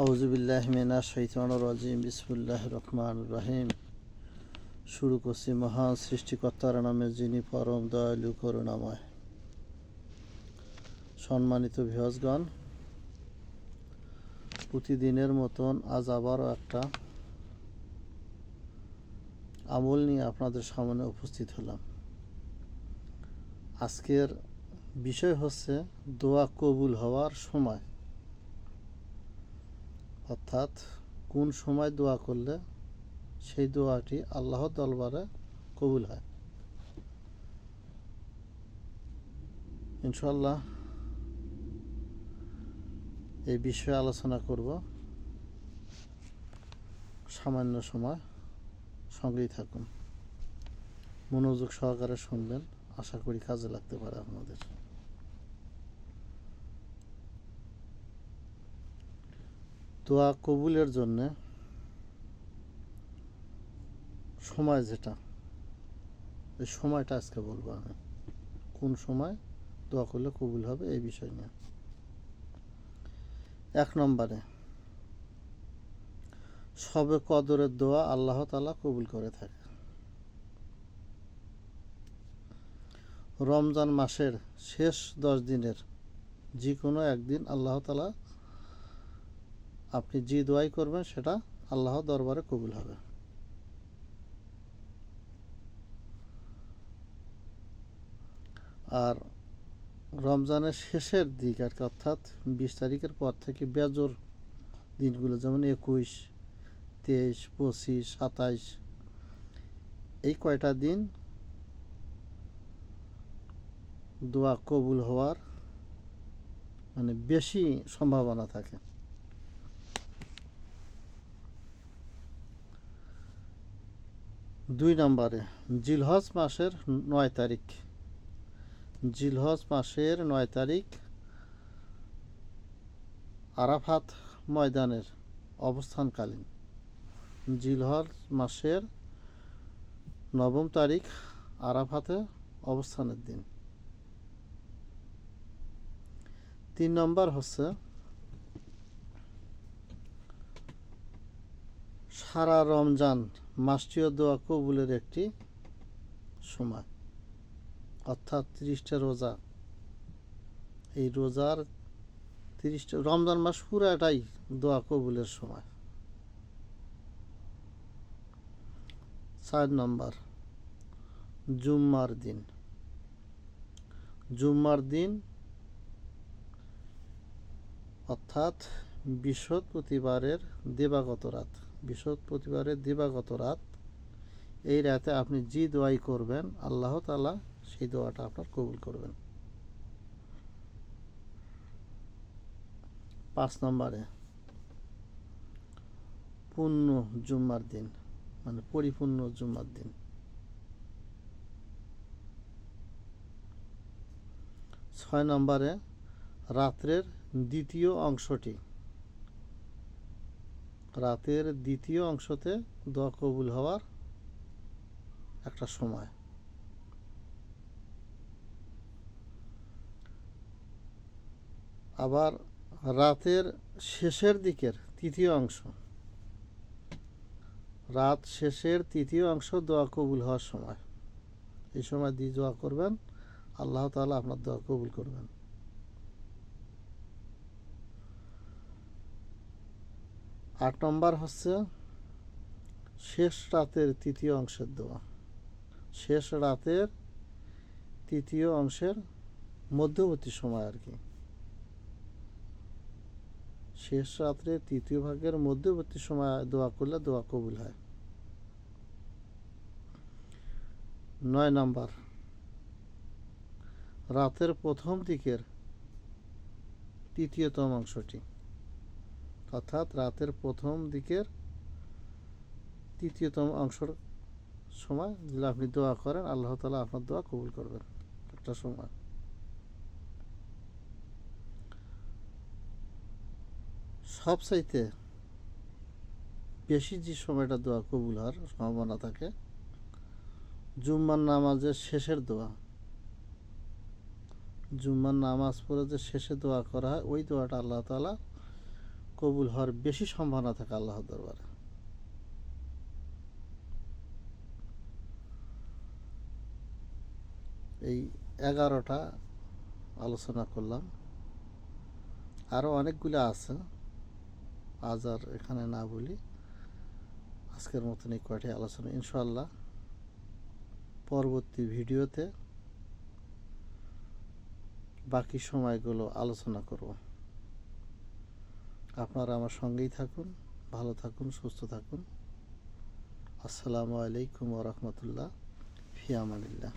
আউজুবিল্লাহ মিনা শৈতান রাজিম বিসমুল্লাহ রহমান রাহিম। শুরু করছি মহান সৃষ্টিকর্তার নামে, যিনি পরম দয়ালু, করুণাময়। সম্মানিত ভিহজগণ প্রতিদিনের মতন আজ আবারও একটা আমল নিয়ে আপনাদের সামনে উপস্থিত হলাম। আজকের বিষয় হচ্ছে, দোয়া কবুল হওয়ার সময়। অর্থাৎ কোন সময় দোয়া করলে সেই দোয়াটি আল্লাহ দরবারে কবুল হয়। ইনশাল্লাহ এই বিষয়ে আলোচনা করব। সামান্য সময় সঙ্গেই থাকুন। মনোযোগ সহকারে শুনবেন। আশা করি কাজে লাগতে পারে আপনাদের। দোয়া কবুলের জন্যে সময় যেটা, এই সময়টা আজকে বলব আমি। কোন সময় দোয়া করলে কবুল হবে এই বিষয় নিয়ে। এক নম্বরে, সবে কদরের দোয়া আল্লাহ তালা কবুল করে থাকে। রমজান মাসের শেষ দশ দিনের যে কোনো একদিন আল্লাহ তালা আপনি যে দোয়াই করবেন, সেটা আল্লাহ দরবারে কবুল হবে। আর রমজানের শেষের দিক আর কি, অর্থাৎ বিশ তারিখের পর থেকে বেজর দিনগুলো, যেমন একুশ, তেইশ, পঁচিশ, সাতাইশ, এই কয়টা দিন দোয়া কবুল হওয়ার মানে বেশি সম্ভাবনা থাকে। দুই নম্বরে, জিলহজ মাসের নয় তারিখ। জিলহজ মাসের নয় তারিখ আরাফাত ময়দানের অবস্থানকালীন। জিলহজ মাসের নবম তারিখ আরাফাতে অবস্থানের দিন। তিন নম্বর হচ্ছে, সারা রমজান মাসটিও দোয়া কবুলের একটি সময়, অর্থাৎ তিরিশটা রোজা। এই রোজার তিরিশটা, রমজান মাস পুরাটাই দোয়া কবুলের সময়। চার নম্বর, জুম্মার দিন। জুম্মার দিন, অর্থাৎ বৃহস্পতিবারের দেবাগত রাত। বৃহস্পতিবারের দিবাগত রাত। এই রাতে আপনি যে দোয়াই করবেন, আল্লাহ তালা সেই দোয়াটা আপনার কবুল করবেন। পাঁচ নম্বরে, পূর্ণ জুম্মার দিন মানে পরিপূর্ণ জুম্মার দিন। ছয় নম্বরে, রাত্রের দ্বিতীয় অংশটি। রাতের দ্বিতীয় অংশতে দোয়া কবুল হওয়ার একটা সময়। আবার রাতের শেষের দিকের তৃতীয় অংশ। রাত শেষের তৃতীয় অংশ দোয়া কবুল হওয়ার সময়। এই সময় দিয়ে দোয়া করবেন, আল্লাহ তাআলা আপনার দোয়া কবুল করবেন। আট নম্বর হচ্ছে শেষ রাতের তৃতীয় অংশের দোয়া। শেষ রাতের তৃতীয় অংশের মধ্যবর্তী সময় আর কি। শেষ রাত্রে তৃতীয় ভাগের মধ্যবর্তী সময় দোয়া করলে দোয়া কবুল হয়। নয় নাম্বার, রাতের প্রথম দিকের তৃতীয়তম অংশটি। অর্থাৎ রাতের প্রথম দিকের তৃতীয়তম অংশের সময় যদি আপনি দোয়া করেন, আল্লাহ তালা আপনার দোয়া কবুল করবেন। একটা সময়। সবচাইতে বেশি যে সময়টা দোয়া কবুল হওয়ার সম্ভাবনা থাকে, জুম্মার নামাজের শেষের দোয়া। জুম্মার নামাজ পড়ে যে শেষে দোয়া করা হয়, ওই দোয়াটা আল্লাহ তালা কবুল হওয়ার বেশি সম্ভাবনা থাকে আল্লাহর দরবারে। এই এগারোটা আলোচনা করলাম। আরও অনেকগুলো আছে। আজ আর এখানে না বলি। আজকের মতন এই কয়টি আলোচনা। ইনশাল্লাহ পরবর্তী ভিডিওতে বাকি সময়গুলো আলোচনা করব। আপনারা আমার সঙ্গেই থাকুন ভালো থাকুন সুস্থ থাকুন। আসসালামু আলাইকুম ওরহমতুল্লাহ ফিয়ামানিল্লাহ